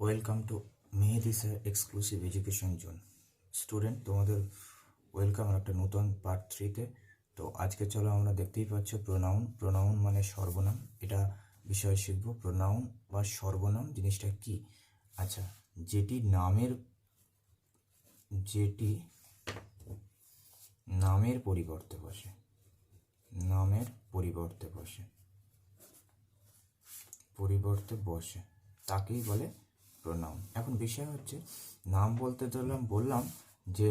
Welcome to Mehedi sir exclusive education zone. Student, তোমাদের welcome একটা নতুন পার্ট থ্রিতে। তো আজকে চলো আমরা দেখতেই পাচ্ছ প্রোনাউন। প্রোনাউন মানে সর্বনাম। এটা বিষয় শিখব। প্রোনাউন বা সর্বনাম জিনিসটা কি? আচ্ছা যেটি নামের যেটি নামের পরিবর্তে বসে। নামের পরিবর্তে বসে। পরিবর্তে বসে। তাকেই বলে প্রোনাউন এখন বিষয় হচ্ছে, নাম বলতে ধরলাম, বললাম যে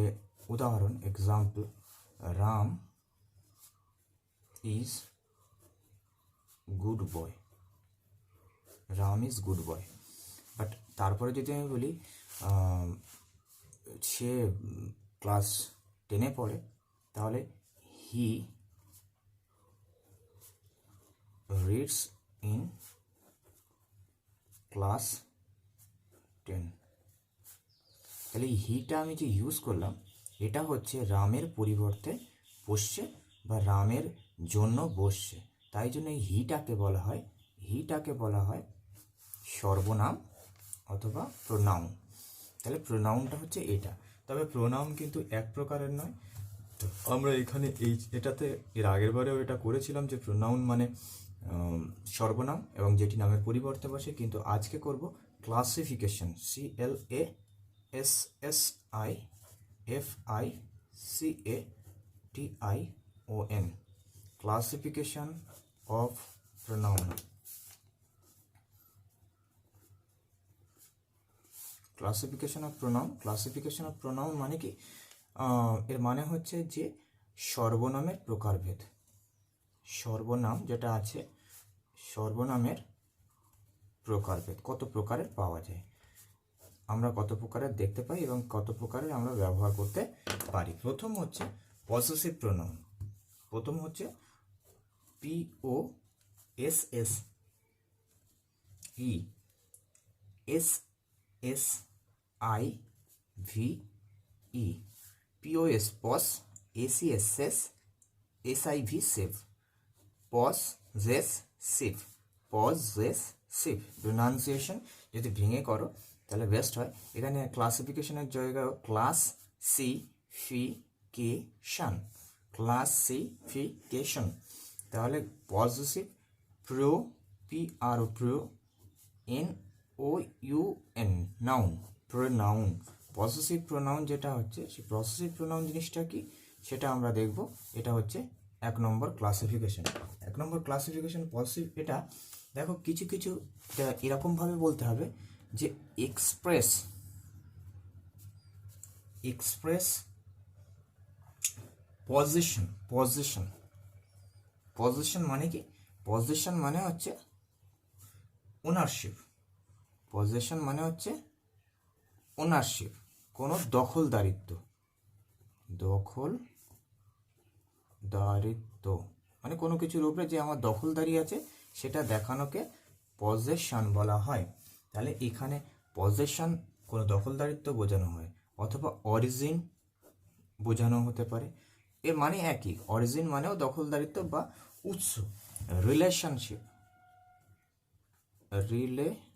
উদাহরণ example Ram is good boy Ram is good boy but তারপরে যদি আমি বলি সে ক্লাস টেনে পড়ে, তাহলে he reads in class ten. তাহলে এই হিটা আমি যে ইউজ করলাম, এটা হচ্ছে রামের পরিবর্তে বসছে বা রামের জন্য বসছে। তাই জন্য এই হিটাকে বলা হয় হিটাকে বলা হয় সর্বনাম অথবা প্রোনাউন তাহলে প্রোনাউনটা হচ্ছে এটা। তবে প্রোনাউন কিন্তু এক প্রকারের নয়। তো আমরা এখানে এই, এটাতে এর আগের বারেও এটা করেছিলাম যে প্রোনাউন মানে সর্বনাম এবং যেটি নামের পরিবর্তে বসে, কিন্তু আজকে করব classification C L A S S I F I C A T I O N classification of pronoun classification of pronoun classification of pronoun মানে কি? এর মানে হচ্ছে যে সর্বনামের প্রকারভেদ। সর্বনাম যেটা আছে, সর্বনামের প্রকারভেদ কত প্রকারের পাওয়া যায়। আমরা কত প্রকারের দেখতে পাই এবং কত প্রকারের আমরা ব্যবহার করতে পারি। প্রথম হচ্ছে পসেসিভ প্রোনাউন প্রথম হচ্ছে P O S S E S S I V E P O S pos S E S S S I V save possessive possessive pronunciation যদি ভেঙে করো, তাহলে best হয়। এখানে ক্লাসিফিকেশনের জায়গায় classification classification তাহলে positive pro P R O pro N O U N noun pronoun possessive pronoun যেটা হচ্ছে, সেই পসেসিভ প্রোনাউন জিনিসটা কি? সেটা আমরা দেখব। এটা হচ্ছে এক নম্বর ক্লাসিফিকেশন এক নম্বর ক্লাসিফিকেশন পসেসিভ এটা দেখো, কিছু কিছু এরকমভাবে বলতে হবে যে express express position position position মানে কি? পজিশন মানে হচ্ছে ওনারশিপ পজিশন মানে হচ্ছে ওনারশিপ কোনো দখলদারিত্ব দখল দারিত্ব মানে কোনো কিছুর উপরে যে আমার দখলদারি আছে সেটা দেখানোকে পজেশন বলা হয়। তাহলে এখানে পজেশন কোনো দখলদারিত্ব বোঝানো হয়, অথবা অরিজিন বোঝানো হতে পারে। এর মানে একই অরিজিন মানেও দখলদারিত্ব বা উৎস রিলেশনশিপ রিলেশনশিপ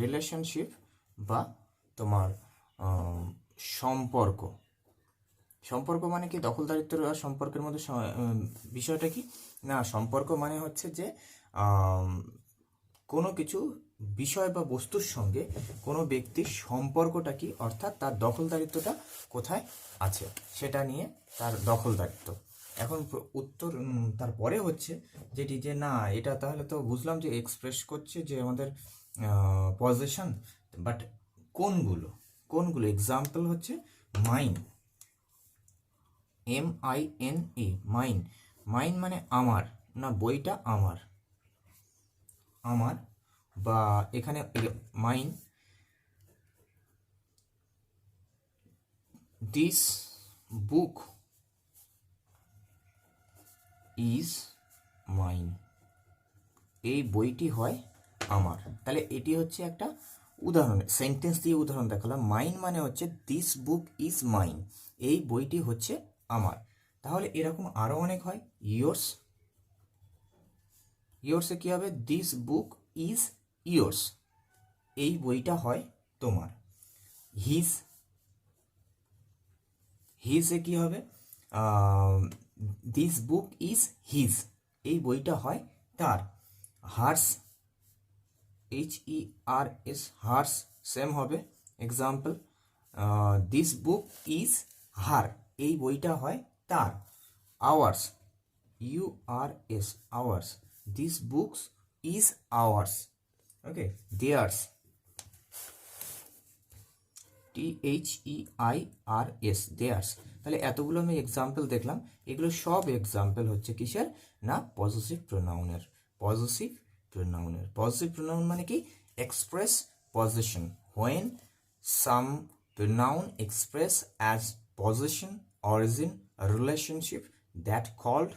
রিলেশনশিপ বা তোমার সম্পর্ক। সম্পর্ক মানে কি? দখলদারিত্ব আর সম্পর্কের মধ্যে বিষয়টা কি? না, সম্পর্ক মানে হচ্ছে যে কোনো কিছু বিষয় বা বস্তুর সঙ্গে কোনো ব্যক্তির সম্পর্কটা কি? অর্থাৎ তার দখলদারিত্বটা কোথায় আছে? সেটা নিয়ে তার দখলদারিত্ব এখন উত্তর তারপরে হচ্ছে যেটি যে, না, এটা তাহলে তো বুঝলাম যে এক্সপ্রেস করছে যে আমাদের পজিশন বাট কোনগুলো? কোনগুলো? এক্সাম্পল হচ্ছে mind M I N E mine mine মানে আমার, না বইটা আমার। আমার বা এখানে mine this book is mine এই বইটি হয় আমার। তাহলে এটি হচ্ছে একটা উদাহরণ। সেন্টেন্স দিয়ে উদাহরণ দেখালাম। মাইন মানে হচ্ছে দিস বুক ইজ মাইন এই বইটি হচ্ছে আমার। তাহলে এরকম আরও অনেক হয়। ইয়োর্স ইয়োর্সে কী হবে? দিস বুক ইজ ইয়োর্স এই বইটা হয় তোমার। হিজ হিজে কি হবে? দিস বুক ইজ হিজ এই বইটা হয় তার। Hers H E R S hers same হবে। Example this book is her এই বইটা হয় তার। Ours U R S ours this books is ours okay theirs T H E I R S theirs তাহলে এতগুলো আমি এক্সাম্পল দেখলাম। এগুলো সব এক্সাম্পল হচ্ছে কিসের? না পজিটিভ প্রোনাউনের পজিটিভ প্রোনাউনের পজিটিভ প্রোনাউন মানে কি? Express position when some pronoun express as position origin relationship that called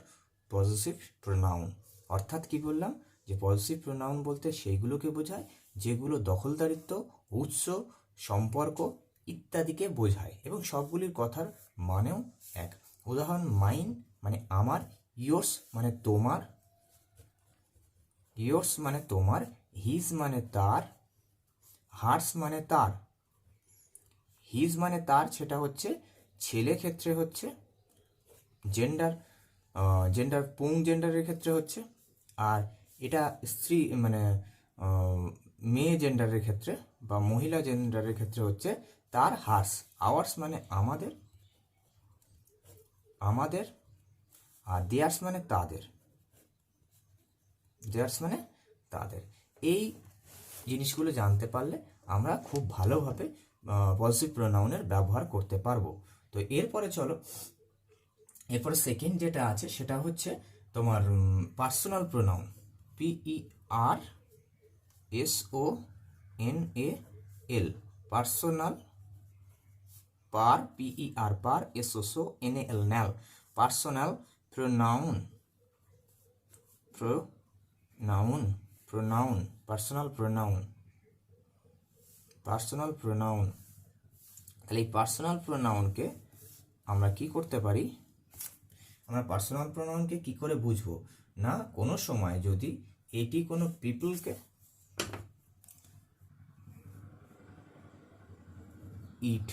positive pronoun অর্থাৎ কি বললাম? যে পজিটিভ প্রোনাউন বলতে সেইগুলোকে বোঝায়, যেগুলো দখলদারিত্ব, উৎস, সম্পর্ক ইত্যাদিকে বোঝায় এবং সবগুলির কথার মানেও এক। উদাহরণ মাইন মানে আমার ইয়োর্স মানে তোমার ইয়োর্স মানে তোমার হিজ মানে তার হার্স মানে তার। হিজ মানে তার, সেটা হচ্ছে ছেলে ক্ষেত্রে হচ্ছে জেন্ডার জেন্ডার পুং জেন্ডারের ক্ষেত্রে হচ্ছে, আর এটা স্ত্রী মানে মেয়ে জেন্ডারের ক্ষেত্রে বা মহিলা জেন্ডারের ক্ষেত্রে হচ্ছে তার হার্স আওয়ার্স মানে আমাদের আমাদের আর দেয়ার্স মানে তাদের দেয়ার্স মানে তাদের। এই জিনিসগুলো জানতে পারলে আমরা খুব ভালোভাবে পজিটিভ প্রোনাউনের ব্যবহার করতে পারব। তো এরপরে চলো, এরপরে সেকেন্ড যেটা আছে সেটা হচ্ছে তোমার personal pronoun P E R S O N A L personal per P E R per S O so N A L nal personal pronoun pronoun pronoun personal pronoun personal pronoun তাহলে এই personal প্রোনাউনকে আমরা কি করতে পারি? আমরা personal প্রোনাউনকে কি করে বুঝব? না, কোনো সময় যদি এটি কোনো পিপলকে it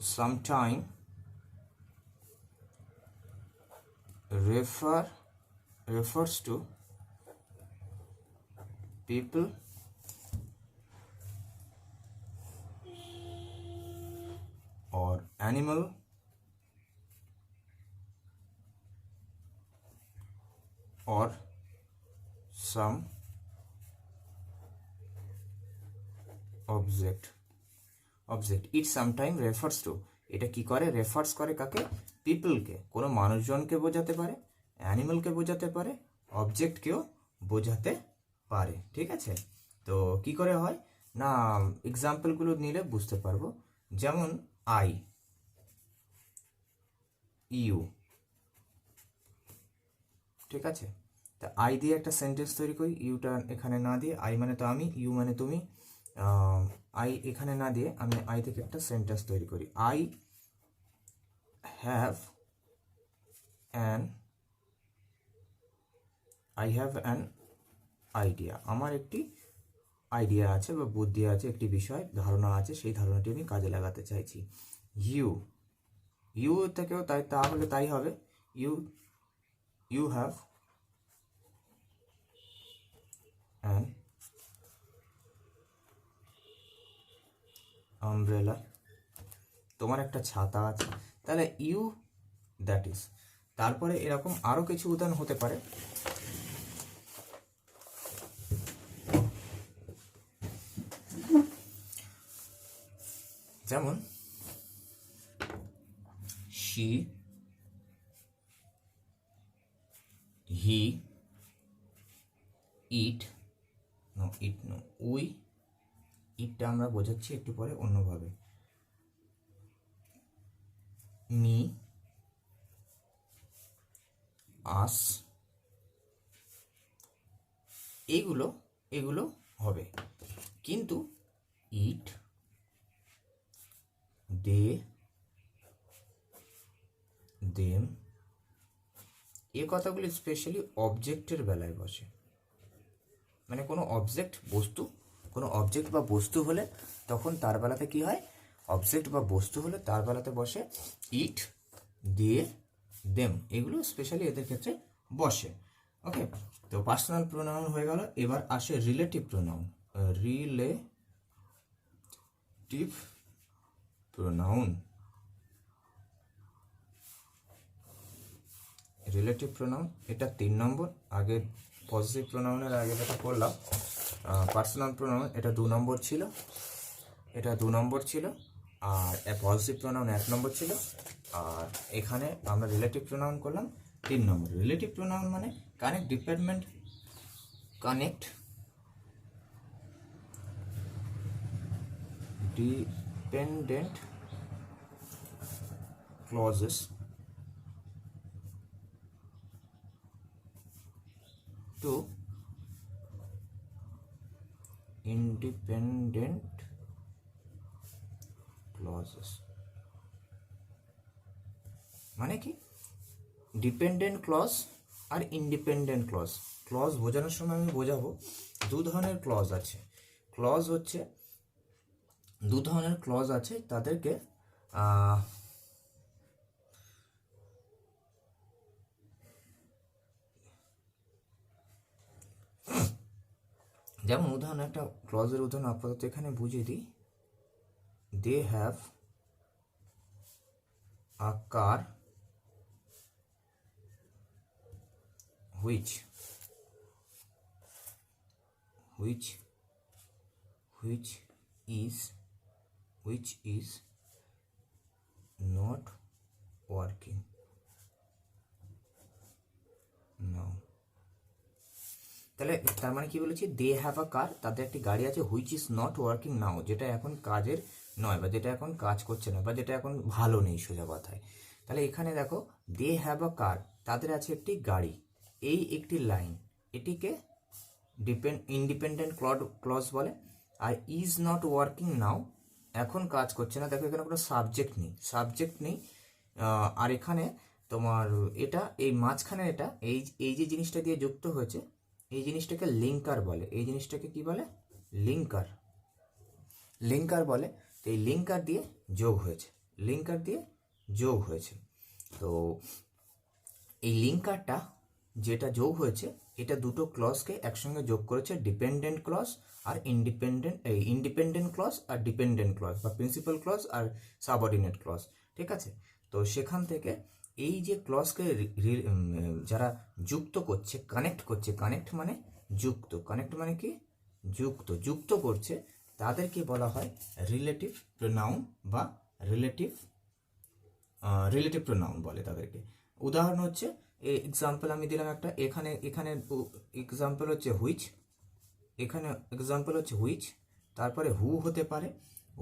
sometime refer, refers to people or animal or some object object it sometime refers to এটা কি করে? রেফার্স করে কাকে? পিপলকে কোনো মানুষজনকে বোঝাতে পারে অ্যানিমালকে বোঝাতে পারে অবজেক্টকেও বোঝাতে পারে, ঠিক আছে? তো কি করে হয়? না এক্সাম্পলগুলো নিলে বুঝতে পারব। যেমন আই, ইউ। ঠিক আছে? তা আই দিয়ে একটা সেন্টেন্স তৈরি করি, ইউটা এখানে না দিয়ে, আই মানে তো আমি, ইউ মানে তুমি। আই এখানে না দিয়ে আমি আই থেকে একটা সেন্টেন্স তৈরি করি। I have an I have an idea আমার একটি আইডিয়া আছে বা বুদ্ধি আছে, একটি বিষয়, ধারণা আছে, সেই ধারণাটি আমি কাজে লাগাতে চাইছি। ইউ ইউ থেকেও তাই, তাহলে তাই হবে। You you have an umbrella তোমার একটা ছাতা আছে। তাহলে ইউ দ্যাট ইজ তারপরে এরকম আরও কিছু উদাহরণ হতে পারে। যেমন she he it no it no we ইটটা আমরা বোঝাচ্ছি একটু পরে অন্যভাবে। মি আস এগুলো এগুলো হবে। কিন্তু ইট দে দেম এ কথাগুলি স্পেশালি অবজেক্টের বেলায় বসে। মানে কোনো অবজেক্ট বস্তু, কোনো অবজেক্ট বা বস্তু হলে তখন তার বেলাতে কি হয়? অবজেক্ট বা বস্তু হলে তার বেলাতে বসে ইট দিয়ে দেম এগুলো স্পেশালি এদের ক্ষেত্রে বসে। ওকে তো পার্সোনাল প্রোনাউন হয়ে গেল। এবার আসে relative pronoun relative pronoun relative pronoun এটা তিন নম্বর, আগে পজিটিভ প্রোনাউনের আগে যেটা করলাম পার্সোনাল প্রোনাউন এটা দু নম্বর ছিল। এটা দু নম্বর ছিল, আর পজিটিভ প্রোনাউন এক নম্বর ছিল, আর এখানে আমরা রিলেটিভ প্রোনাউন করলাম তিন নম্বর। রিলেটিভ প্রোনাউন মানে connect department connect dependent clauses. To independent clauses. মানে কি? ডিপেন্ডেন্ট ক্লজ আর ইন্ডিপেন্ডেন্ট ক্লজ ক্লজ বোঝানোর সময় আমি বোঝাবো। দু ধরনের ক্লজ আছে। ক্লজ হচ্ছে দু ধরনের ক্লজ আছে, তাদেরকে যেমন উদাহরণ, একটা ক্লজের উদাহরণ আপাতত এখানে বুঝিয়ে দিই। They have a car which which which is which is not working. Now তাহলে তার মানে কি বলেছি? দে হ্যাভ আ কার তাদের একটি গাড়ি আছে which is not working now যেটা এখন কাজের নয় বা যেটা এখন কাজ করছে না বা যেটা এখন ভালো নেই সোজা কথায়। তাহলে এখানে দেখো দে হ্যাভ আ কার তাদের আছে একটি গাড়ি। এই একটি লাইন এটিকে ডিপেন্ড ইন্ডিপেন্ডেন্ট ক্লড ক্লজ বলে। আর ইজ নট ওয়ার্কিং নাও এখন কাজ করছে না। দেখো, এখানে কোনো সাবজেক্ট নেই। সাবজেক্ট নেই আর এখানে তোমার এটা, এই মাঝখানে এটা, এই এই যে জিনিসটা দিয়ে যুক্ত হয়েছে, এই জিনিসটাকে লিঙ্কার বলে। এই জিনিসটাকে কি বলে? লিঙ্কার লিঙ্কার বলে। তো এই লিঙ্কার দিয়ে যোগ হয়েছে। লিঙ্কার দিয়ে যোগ হয়েছে। তো এই লিঙ্কারটা যেটা যোগ হয়েছে এটা দুটো ক্লজকে একসঙ্গে যোগ করেছে ডিপেন্ডেন্ট ক্লজ আর ইন্ডিপেন্ডেন্ট এই ইন্ডিপেন্ডেন্ট ক্লজ আর ডিপেন্ডেন্ট ক্লজ বা প্রিন্সিপাল ক্লজ আর সাবঅর্ডিনেট ক্লজ ঠিক আছে? তো সেখান থেকে এই যে ক্লজকে যারা যুক্ত করছে কানেক্ট করছে কানেক্ট মানে যুক্ত কানেক্ট মানে কি? যুক্ত যুক্ত করছে, তাদেরকে বলা হয় রিলেটিভ প্রোনাউন বা রিলেটিভ রিলেটিভ প্রোনাউন বলে তাদেরকে। উদাহরণ হচ্ছে এক্সাম্পল আমি দিলাম একটা, এখানে এখানে এক্সাম্পল হচ্ছে হুইচ এখানে এক্সাম্পল হচ্ছে হুইচ তারপরে হু হতে পারে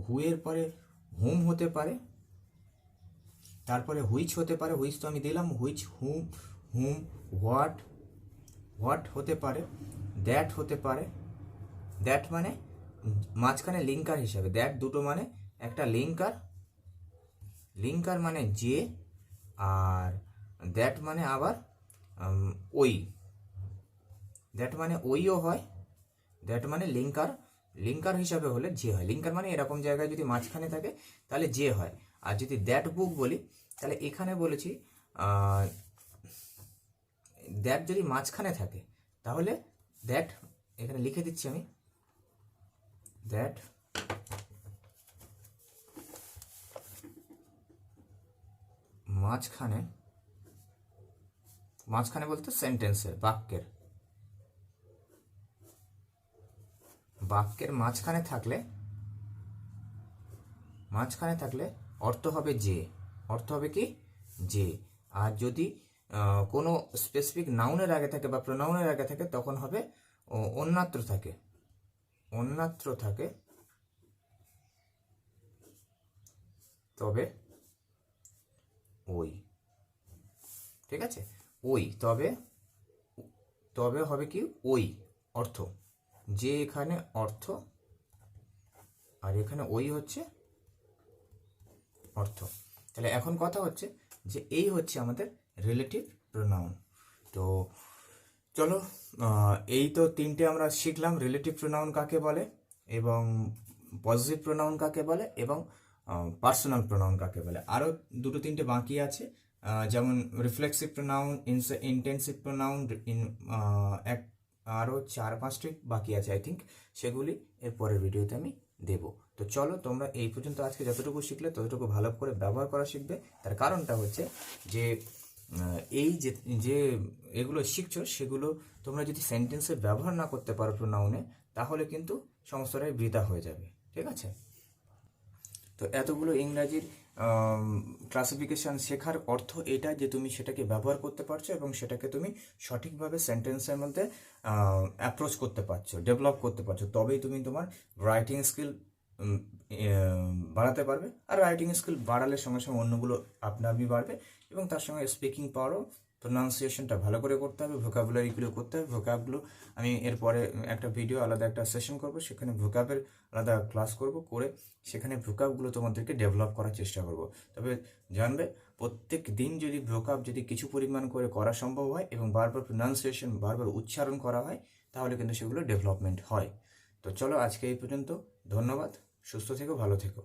হু এর পরে হুম হতে পারে, তারপরে হুইচ হতে পারে হুইচ তো আমি দিলাম which whom whom what what হতে পারে দ্যাট হতে পারে দ্যাট মানে মাঝখানে লিঙ্কার হিসাবে দ্যাট দুটো মানে একটা লিঙ্কার লিঙ্কার মানে যে আর দ্যাট মানে আবার ওই। দ্যাট মানে ওইও হয়। দ্যাট মানে লিঙ্কার লিঙ্কার হিসাবে হলে যে হয়। লিঙ্কার মানে এরকম জায়গায় যদি মাঝখানে থাকে, তাহলে যে হয়। আর যদি দ্যাট বুক বলি, তাহলে এখানে বলেছি দ্যাট যদি মাঝখানে থাকে, তাহলে দ্যাট এখানে লিখে দিচ্ছি আমি। দ্যাট মাঝখানে মাঝখানে বলতে সেন্টেন্সের বাক্যের। বাক্যের মাঝখানে থাকলে মাঝখানে থাকলে অর্থ হবে যে। অর্থ হবে কি? যে। আর যদি কোনো স্পেসিফিক নাউনের আগে থাকে বা প্রোনাউনের আগে থাকে, তখন হবে অন্যাত্র থাকে। অন্যাত্র থাকে। তবে, ওই। ঠিক আছে? ওই, তবে তবে হবে কি ওই, অর্থ। যে এখানে অর্থ, আর এখানে ওই হচ্ছে অর্থ। তাহলে এখন কথা হচ্ছে যে এই হচ্ছে আমাদের রিলেটিভ প্রোনাউন তো চলো এই তো তিনটে আমরা শিখলাম রিলেটিভ প্রোনাউন কাকে বলে এবং পজিটিভ প্রোনাউন কাকে বলে এবং পার্সোনাল প্রোনাউন কাকে বলে। আরও দুটো তিনটে বাকি আছে। যেমন রিফ্লেক্সিভ প্রোনাউন ইন্টেন্সিভ প্রোনাউন এক আরও চার পাঁচটি বাকি আছে আই থিঙ্ক সেগুলি এর পরের ভিডিওতে আমি দেবো। তো চলো, তোমরা এই পর্যন্ত আজকে যতটুকু শিখলে, ততটুকু ভালো করে ব্যবহার করা শিখবে। তার কারণটা হচ্ছে যে এই যে যে এগুলো শিখছো, সেগুলো তোমরা যদি সেন্টেন্সে ব্যবহার না করতে পারো প্রোনাউনে তাহলে কিন্তু সমস্তটাই বৃথা হয়ে যাবে। ঠিক আছে? তো এতগুলো ইংরাজির ক্লাসিফিকেশন শেখার অর্থ এটা যে তুমি সেটাকে ব্যবহার করতে পারছ এবং সেটাকে তুমি সঠিকভাবে সেন্টেন্সের মধ্যে অ্যাপ্রোচ করতে পারছ ডেভেলপ করতে পারছ। তবেই তুমি তোমার রাইটিং স্কিল বাড়াতে পারবে। আর রাইটিং স্কিল বাড়ালে সঙ্গে সঙ্গে অন্যগুলো আপনা আপনি বাড়বে এবং তার সঙ্গে স্পিকিং পাওয়ারও প্রোনাউন্সিয়েশনটা ভালো করে করতে হবে ভোকাবুলারিগুলো করতে হবে। ভোকাবগুলো আমি এরপরে একটা ভিডিও আলাদা একটা সেশন করব, সেখানে ভোকাবের আলাদা ক্লাস করব, করে সেখানে ভোকাবগুলো তোমাদেরকে ডেভেলপ করার চেষ্টা করব। তবে জানবে, প্রত্যেক দিন যদি ভোকাব যদি কিছু পরিমাণ করে করা সম্ভব হয় এবং বারবার প্রোনাউন্সিয়েশন বারবার উচ্চারণ করা হয়, তাহলে কিন্তু সেগুলো ডেভেলপমেন্ট হয়। তো চলো আজকে এই পর্যন্ত, ধন্যবাদ, সুস্থ থেকো, ভালো থেকো।